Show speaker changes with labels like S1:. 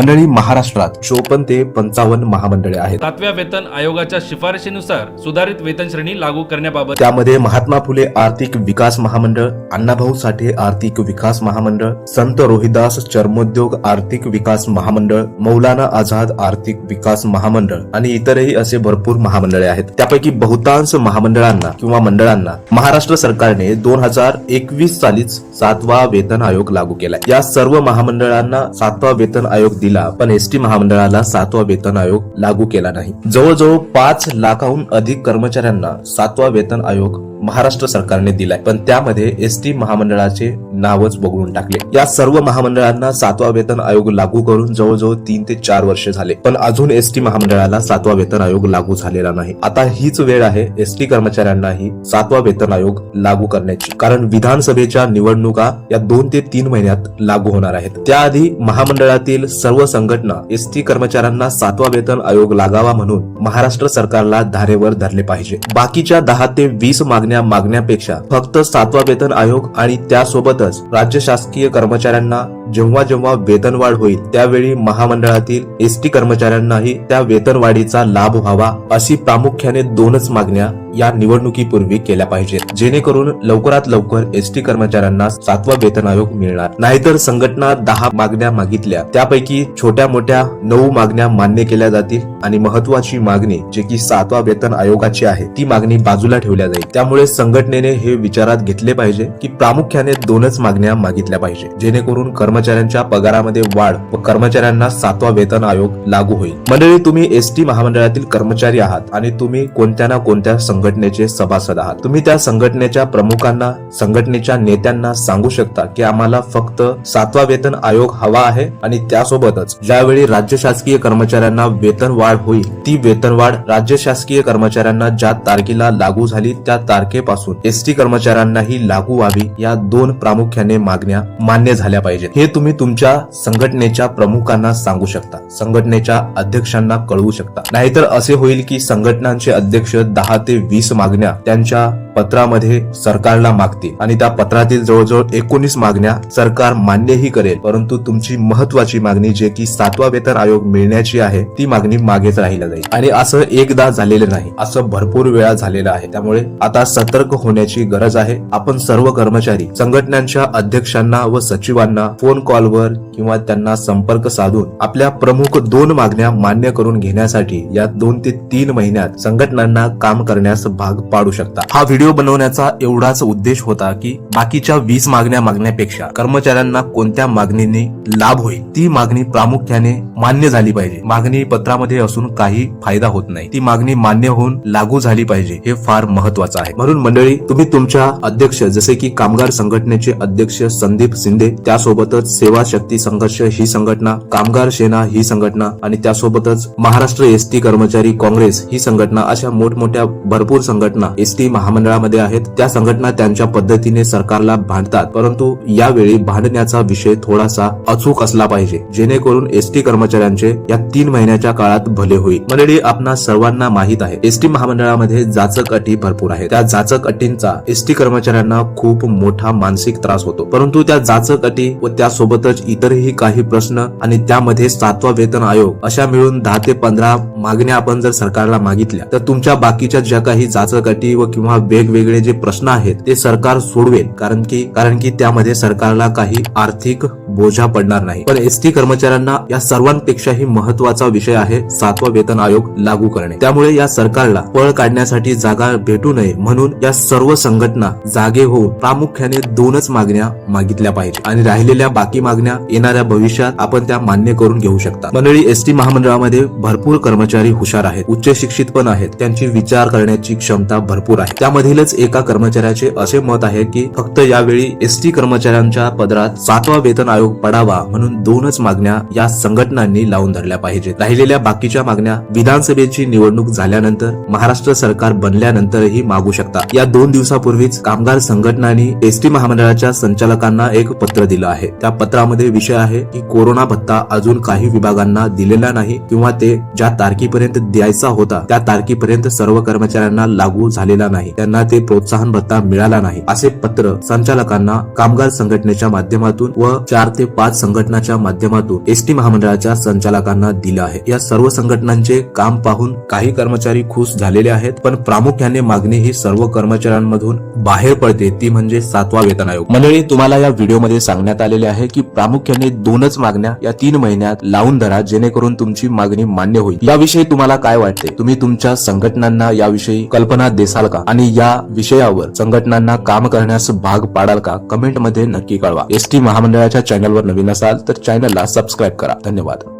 S1: मंडळी महाराष्ट्रात चोपन्न ते पंचावन्न महामंडळे आहेत.
S2: सातव्या वेतन आयोगाच्या शिफारशीनुसार सुधारित वेतन श्रेणी लागू करण्याबाबत
S1: त्यामध्ये महात्मा फुले आर्थिक विकास महामंडळ अण्णाभाऊ साठे आर्थिक विकास महामंडळ संत रोहिदास चर्मोद्योग आर्थिक विकास महामंडळ मौलाना आझाद आर्थिक विकास महामंडळ आणि इतरही असे भरपूर महामंडळे आहेत. त्यापैकी बहुतांश महामंडळांना किंवा मंडळांना महाराष्ट्र सरकारने दोन हजार एकवीस सालीच सातवा वेतन आयोग लागू केलाय. या सर्व महामंडळांना सातवा वेतन आयोग दिला पण एसटी महामंडळाला सातवा वेतन आयोग लागू केला नाही. जवळजवळ पाच लाखाहून अधिक कर्मचाऱ्यांना सातवा वेतन आयोग महाराष्ट्र सरकारने दिलाय. पण त्यामध्ये एस टी महामंडळाचे नावच बघून टाकले. या सर्व महामंडळांना सातवा वेतन आयोग लागू करून जवळजवळ तीन ते चार वर्ष झाले. पण अजून एस टी महामंडळाला सातवा वेतन आयोग लागू झालेला नाही. आता हीच वेळ आहे एस टी कर्मचाऱ्यांनाही सातवा वेतन आयोग लागू करण्याची. कारण विधानसभेच्या निवडणुका या दोन ते तीन महिन्यात लागू होणार आहेत. त्याआधी महामंडळातील सर्व संघटना एस टी कर्मचाऱ्यांना सातवा वेतन आयोग लागावा म्हणून महाराष्ट्र सरकारला धारेवर धरले पाहिजे. बाकीच्या दहा ते वीस मागण्या मागण्यापेक्षा फक्त सातवा वेतन आयोग आणि त्यासोबतच राज्य शासकीय कर्मचाऱ्यांना जेव्हा जेव्हा वेतनवाढ होईल त्यावेळी महामंडळातील एस टी कर्मचाऱ्यांनाही त्या वेतनवाढीचा लाभ व्हावा अशी प्रामुख्याने दोनच मागण्या या निवडणुकीपूर्वी केल्या पाहिजेत. जेणेकरून लवकरात लवकर एस टी कर्मचाऱ्यांना सातवा वेतन आयोग मिळणार. नाहीतर संघटना दहा मागण्या मागितल्या. त्यापैकी छोट्या मोठ्या नऊ मागण्या मान्य केल्या जातील आणि महत्वाची मागणी जे की सातवा वेतन आयोगाची आहे ती मागणी बाजूला ठेवल्या जाईल. त्यामुळे संघटनेने हे विचारात घेतले पाहिजे की प्रामुख्याने दोनच मागण्या मागितल्या पाहिजे. जेणेकरून कर्मचाऱ्यांच्या पगारामध्ये वाढ व कर्मचाऱ्यांना सातवा वेतन आयोग लागू होईल. मंडळी तुम्ही एस टी महामंडळातील कर्मचारी आहात आणि तुम्ही कोणत्या ना कोणत्या संघटनेचे सभासद आहात. तुम्ही त्या संघटनेच्या प्रमुखांना संघटनेच्या नेत्यांना सांगू शकता की आम्हाला फक्त सातवा वेतन आयोग हवा आहे आणि त्यासोबतच ज्यावेळी राज्य शासकीय कर्मचाऱ्यांना वेतन वाढ होईल ती वेतन वाढ राज्य शासकीय कर्मचाऱ्यांना ज्या तारखेला लागू झाली त्या तारखेपासून एस टी कर्मचाऱ्यांनाही लागू व्हावी या दोन प्रामुख्याने मागण्या मान्य झाल्या पाहिजेत. हे तुम्ही तुमच्या संघटनेच्या प्रमुखांना सांगू शकता. संघटनेच्या अध्यक्षांना कळवू शकता. नाहीतर असे होईल की संघटनांचे अध्यक्ष दहा ते वीस मागण्या त्यांच्या पत्रामध्ये सरकारला मागतील आणि त्या पत्रातील जवळजवळ एकोणीस मागण्या सरकार मान्यही करेल. परंतु तुमची महत्वाची मागणी जे की सातवा वेतन आयोग मिळण्याची आहे ती मागणी मागेच राहिला जाईल. आणि असं एकदा झालेलं नाही. असं भरपूर वेळा झालेलं आहे. त्यामुळे आता सतर्क होण्याची गरज आहे. आपण सर्व कर्मचारी संघटनांच्या अध्यक्षांना व सचिवांना फोन कॉलवर किंवा त्यांना संपर्क साधून आपल्या प्रमुख दोन मागण्या मान्य करून घेण्यासाठी या दोन ते तीन महिन्यात संघटनांना काम करण्यास भाग पाडू शकता. हा व्हिडिओ बनवण्याचा एवढाच उद्देश होता की बाकीच्या वीस मागण्या मागण्यापेक्षा कर्मचाऱ्यांना कोणत्या मागणीने लाभ होईल ती मागणी प्रामुख्याने मान्य झाली पाहिजे. मागणी पत्रामध्ये असून काही फायदा होत नाही. ती मागणी मान्य होऊन लागू झाली पाहिजे हे फार महत्वाचं आहे. म्हणून मंडळी तुम्ही तुमच्या अध्यक्ष जसे की कामगार संघटनेचे अध्यक्ष संदीप शिंदे त्यासोबतच सेवा शक्ती संघर्ष ही संघटना कामगार सेना ही संघटना आणि त्यासोबतच महाराष्ट्र एस टी कर्मचारी काँग्रेस ही संघटना अशा मोठमोठ्या भरपूर संघटना एसटी महामंडळामध्ये आहेत. त्या संघटना त्यांच्या पद्धतीने सरकारला भांडतात. परंतु यावेळी भांडण्याचा विषय थोडासा अचूक असला पाहिजे. जेणेकरून एसटी कर्मचाऱ्यांचे या तीन महिन्याच्या काळात भले होईल. मंडळी आपणा सर्वांना माहीत आहे एस टी महामंडळामध्ये जाचक अटी भरपूर आहेत. त्या जाचक अटींचा एस टी कर्मचाऱ्यांना खूप मोठा मानसिक त्रास होतो. परंतु त्या जाचक अटी व त्या त्यासोबतच इतरही काही प्रश्न आणि त्यामध्ये सातवा वेतन आयोग अशा मिळून दहा ते पंधरा मागण्या आपण जर सरकारला मागितल्या तर तुमच्या बाकीच्या ज्या काही जाचकाठी व किंवा वेगवेगळे जे प्रश्न आहेत ते सरकार सोडवेल. कारण की कारण की त्यामध्ये सरकारला काही आर्थिक बोजा पडणार नाही. पण एस टी कर्मचाऱ्यांना या सर्वांपेक्षाही महत्त्वाचा विषय आहे सातवा वेतन आयोग लागू करणे. त्यामुळे या सरकारला पळ काढण्यासाठी जागा भेटू नये म्हणून या सर्व संघटना जागे होऊन प्रामुख्याने दोनच मागण्या मागितल्या पाहिजे. आणि राहिलेल्या बाकी मागण्या येणाऱ्या भविष्यात आपण त्या मान्य करून घेऊ शकता. मंडळी एस टी महामंडळामध्ये भरपूर कर्मचारी हुशार आहेत. उच्च शिक्षित पण आहेत. त्यांची विचार करण्याची क्षमता भरपूर आहे. त्यामधीलच एका कर्मचाऱ्याचे असे मत आहे की फक्त यावेळी एस टी कर्मचाऱ्यांच्या पदरात सातवा वेतन आयोग पडावा म्हणून दोनच मागण्या या संघटनांनी लावून धरल्या पाहिजेत. राहिलेल्या बाकीच्या मागण्या विधानसभेची निवडणूक झाल्यानंतर महाराष्ट्र सरकार बनल्यानंतरही मागू शकता. या दोन दिवसापूर्वीच कामगार संघटनांनी एस टी महामंडळाच्या संचालकांना एक पत्र दिलं आहे. या पत्रामध्ये विषय आहे की कोरोना भत्ता अजून काही विभागांना दिलेला नाही किंवा ते ज्या तारखेपर्यंत द्यायचा होता त्या तारखेपर्यंत सर्व कर्मचाऱ्यांना लागू झालेला नाही. त्यांना ते प्रोत्साहन भत्ता मिळाला नाही असे पत्र संचालकांना कामगार संघटनेच्या माध्यमातून व चार ते पाच संघटनाच्या माध्यमातून एसटी महामंडळाच्या संचालकांना दिलं आहे. या सर्व संघटनांचे काम पाहून काही कर्मचारी खुश झालेले आहेत पण प्रामुख्याने मागणी ही सर्व कर्मचाऱ्यांमधून बाहेर पडते ती म्हणजे सातवा वेतन आयोग. मंडळी तुम्हाला या व्हिडिओमध्ये सांगण्यात आलेले आहे आहे की प्रामुख्याने दोनच मागण्या या तीन महिन्यात लावून धरा जेणेकरून तुमची मागणी मान्य होईल. याविषयी तुम्हाला काय वाटते? तुम्ही तुमच्या संघटनांना याविषयी कल्पना देसाल का? आणि या विषयावर संघटनांना काम करण्यास भाग पाडाल का? कमेंटमध्ये नक्की कळवा. एसटी महामंडळाच्या चॅनलवर नवीन असाल तर चॅनलला सबस्क्राईब करा. धन्यवाद.